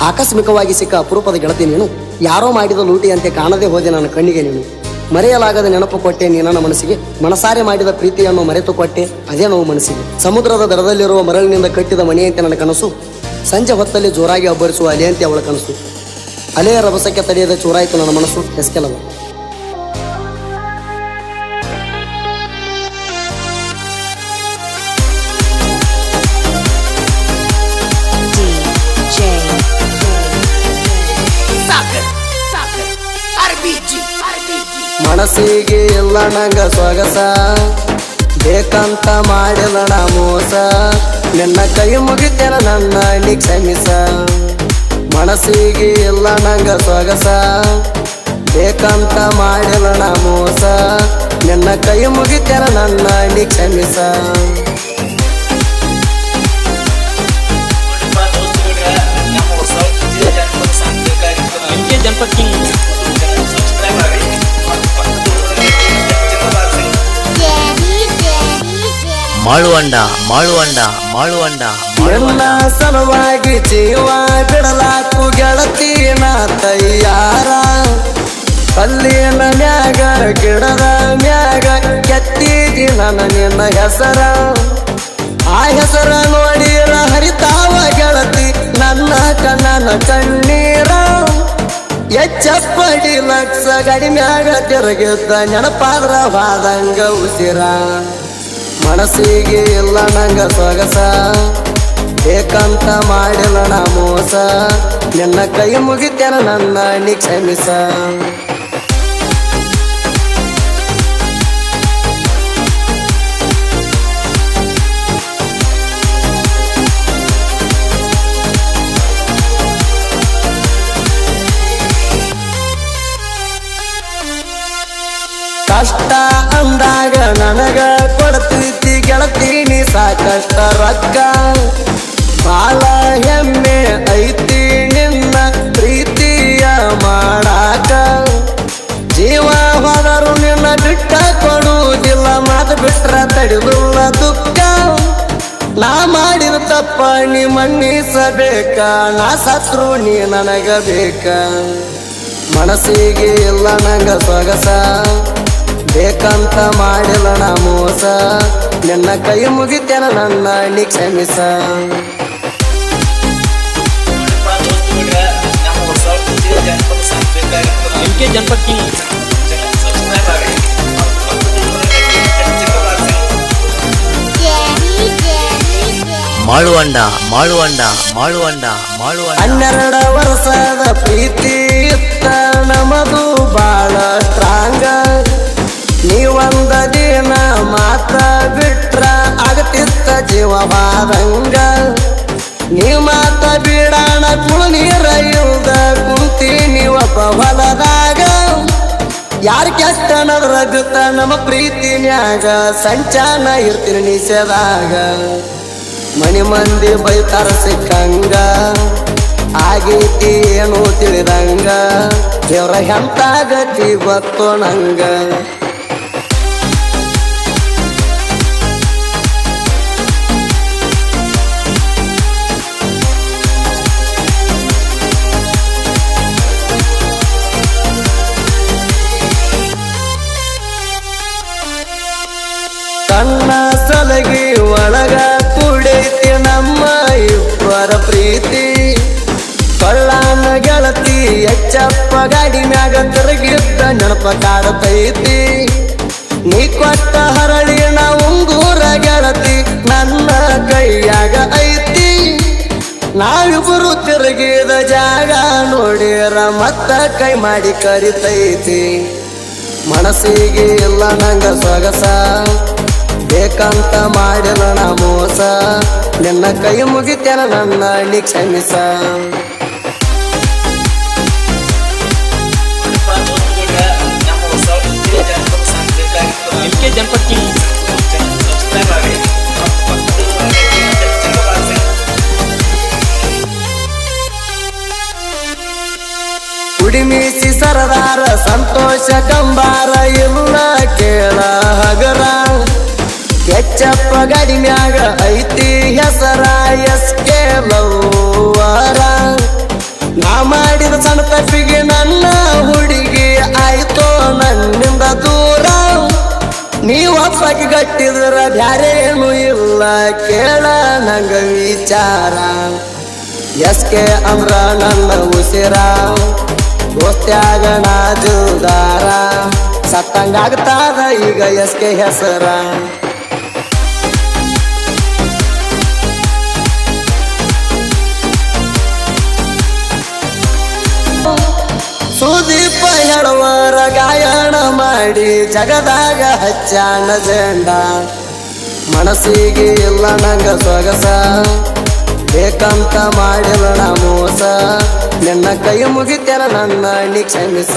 ಆಕಸ್ಮಿಕವಾಗಿ ಸಿಕ್ಕ ಅಪರೂಪದ ಗೆಳತಿ ನೀನು. ಯಾರೋ ಮಾಡಿದ ಲೂಟಿಯಂತೆ ಕಾಣದೆ ಹೋದೆ ನನ್ನ ಕಣ್ಣಿಗೆ ನೀನು. ಮರೆಯಲಾಗದ ನೆನಪು ಕೊಟ್ಟೆ ನೀ ನನ್ನ ಮನಸ್ಸಿಗೆ. ಮನಸಾರೆ ಮಾಡಿದ ಪ್ರೀತಿಯನ್ನು ಮರೆತು ಕೊಟ್ಟೆ ಅದೇ ನೋವು ಮನಸ್ಸಿಗೆ. ಸಮುದ್ರದ ದರದಲ್ಲಿರುವ ಮರಳಿನಿಂದ ಕಟ್ಟಿದ ಮನೆಯಂತೆ ನನ್ನ ಕನಸು. ಸಂಜೆ ಹೊತ್ತಲ್ಲಿ ಜೋರಾಗಿ ಅಬ್ಬರಿಸುವ ಅಲೆಯಂತೆ ಅವಳ ಕನಸು. ಅಲೆಯ ರಭಸಕ್ಕೆ ತಡೆಯದ ಚೂರಾಯಿತು ನನ್ನ ಮನಸ್ಸು. ಎಸ್ಕೆಲವ. ಮನಸ್ಸಿಗೆ ಎಲ್ಲ ನಂಗ ಸೊಗಸ ಬೇಕಂತ ಮಾಡಿಲ್ಲ ನಾ ಮೋಸ. ನಿನ್ನ ಕೈ ಮುಗಿತೇನ ನನ್ನ ನೀ ಕ್ಷಮಿಸ. ಮನಸ್ಸಿಗೆ ಎಲ್ಲ ನಂಗ ಸೊಗಸ ಬೇಕಂತ ಮಾಡಿಲ್ಲ ನಾ ಮೋಸ. ನಿನ್ನ ಕೈ ಮುಗಿತೇನ ನನ್ನ ನೀ ಕ್ಷಮಿಸ. ಮಾಳುವಂಡ ಮಾಡುವಂಡ ಮಾಡುವಂಡ ಎಲ್ಲ ಸಲುವಾಗಿ ಜೀವ ಬಿಡಲಾಕು ನಾ ತಯ್ಯಾರ ಅಲ್ಲಿನ ಮ್ಯಾಗ, ಗಿಡದ ಮ್ಯಾಗ ಕೆತ್ತಿದಿ ನನ್ನ ನಿನ್ನ ಹೆಸರ. ಆ ಹೆಸರ ನೋಡಿರ ಹರಿತಾವ ಗೆಳತಿ, ನನ್ನ ಕಣ್ಣನ ಕಣ್ಣೀರ. ಎಚ್ಚಪ್ಪಡಿ ಲಕ್ಷ ಗಡಿ ಮ್ಯಾಗ ತಿರುಗಿದ್ದ ನೆನಪಾದ್ರ ವಾದಂಗ ಉಸಿರ. ಮನಸ್ಸಿಗೆ ಇಲ್ಲ ನಂಗ ಸೊಗಸ. ಬೇಕಂತ ಮಾಡಿಲ್ಲ ನಾ ಮೋಸ. ನಿನ್ನ ಕೈ ಮುಗಿತೇನ ನನ್ನ ಕ್ಷಮಿಸ. ಕಷ್ಟ ಅಂದಾಗ ನನಗ ಕೊಡ್ತೀತಿ ಗೆಳತೀನಿ ಸಾಕಷ್ಟ ರೊಕ್ಕ. ಬಾಳ ಹೆಮ್ಮೆ ಐತಿ ನಿನ್ನ ಪ್ರೀತಿಯ ಮಾಡಾಕ. ಜೀವ ಹೋದರು ನಿನ್ನ ಬಿಟ್ಟ ಕೊಡುವುದಿಲ್ಲ, ಮಾತು ಬಿಟ್ರ ತಡೆದುಲ್ಲ ದುಃಖ. ನಾ ಮಾಡಿದ ತಪ್ಪ ನೀ ಮನ್ನಿಸಬೇಕ, ನಾ ಸತ್ರು ನೀ ನನಗ ಬೇಕ ಮನಸ್ಸಿಗೆ ಇಲ್ಲ ನಂಗ ಸೊಗಸ. ಬೇಕಂತ ಮಾಡಿಲ್ಲ ನಾ ಮೋಸ. ನಿನ್ನ ಕೈ ಮುಗಿತೇನ ನನ್ನ ನೀ ಕ್ಷಮಿಸ. ಜನಪದ ಮಾಳುವಂಡ ಮಾಳುವಂಡ ಮಾಳುವಂಡ ಮಾಳುವಂಡ ಹನ್ನೆರಡ ವರ್ಷದ ಜೀವವಾದಂಗ ನೀ ಮಾತ ಬಿಡಾಣ, ಕುಳು ನೀರ ಇಲ್ದ ಕುಂತಿ ನೀವಪ್ಪ ಹೊಲದಾಗ. ಯಾರ ಕೆಟ್ಟ ನದ್ರಗುತ್ತ ನಮ್ಮ ಪ್ರೀತಿನ್ಯಾಗ ಸಂಚಾನ ಇರ್ತೀನಿ ನಿಷೇದಾಗ ಮನಿ ಮಂದಿ ಬೈತಾರ ಸಿಕ್ಕಂಗ. ಆಗೈತಿ ಏನು ತಿಳಿದಂಗ. ದೇವ್ರ ಹೆಂತಾಗತಿ ಗೊತ್ತು ನಂಗ. ನೋಡಿರ ಮತ್ತ ಕೈ ಮಾಡಿ ಕರಿತೈತಿ. ಮನಸ್ಸಿಗೆ ಇಲ್ಲ ನಂಗ ಸೊಗಸ. ಬೇಕಂತ ಮಾಡಿದ ಮೋಸ. ನಿನ್ನ ಕೈ ಮುಗಿತೇನ ನನ್ನ ಕ್ಷಮಿಸ. ಸರದಾರ ಸಂತೋಷ ಕಂಬಾರ ಇಲ್ಲ ಕೇಳ ಹಗರ. ಕೆಚ್ಚಪ್ಪ ಗಡಿಮ್ಯಾಗ ಐತಿ ಹೆಸರ ಎಸ್ ಕೇಳವಾರ ನಾ ಮಾಡಿದ ಸಣ್ಣ ತಪ್ಪಿಗೆ ನನ್ನ ಹುಡುಗಿ ಆಯ್ತೋ ನನ್ನಿಂದ ದೂರ. ನೀವು ಅಪ್ಪಗೆ ಗಟ್ಟಿದ್ರ ಬ್ಯಾರೇನು ಇಲ್ಲ ಕೇಳ ನಂಗ ವಿಚಾರ. ಎಸ್ ಕೆ ಅಂದ್ರ ನನ್ನ ಉಸಿರ. ದೋಸ್ತ್ಯಾಗ ಜೋದಾರ ಸತ್ತಂಗಾಗ್ತಾರ ಈಗ ಎಸ್ಕೆ ಹೆಸರ. ಸುದೀಪ ಹೇಳುವರ ಗಾಯಣ ಮಾಡಿ ಜಗದಾಗ ಹಚ್ಚಾಣ ಜಂಡ. ಮನಸ್ಸಿಗೆ ಇಲ್ಲ ನಂಗ ಸೊಗಸ. ಬೇಕಂತ ಮಾಡಿಲ್ಲ ಮೋಸ. ನಿನ್ನ ಕೈ ಮುಗಿತೇನ ನನ್ನ ಕ್ಷಮಿಸ.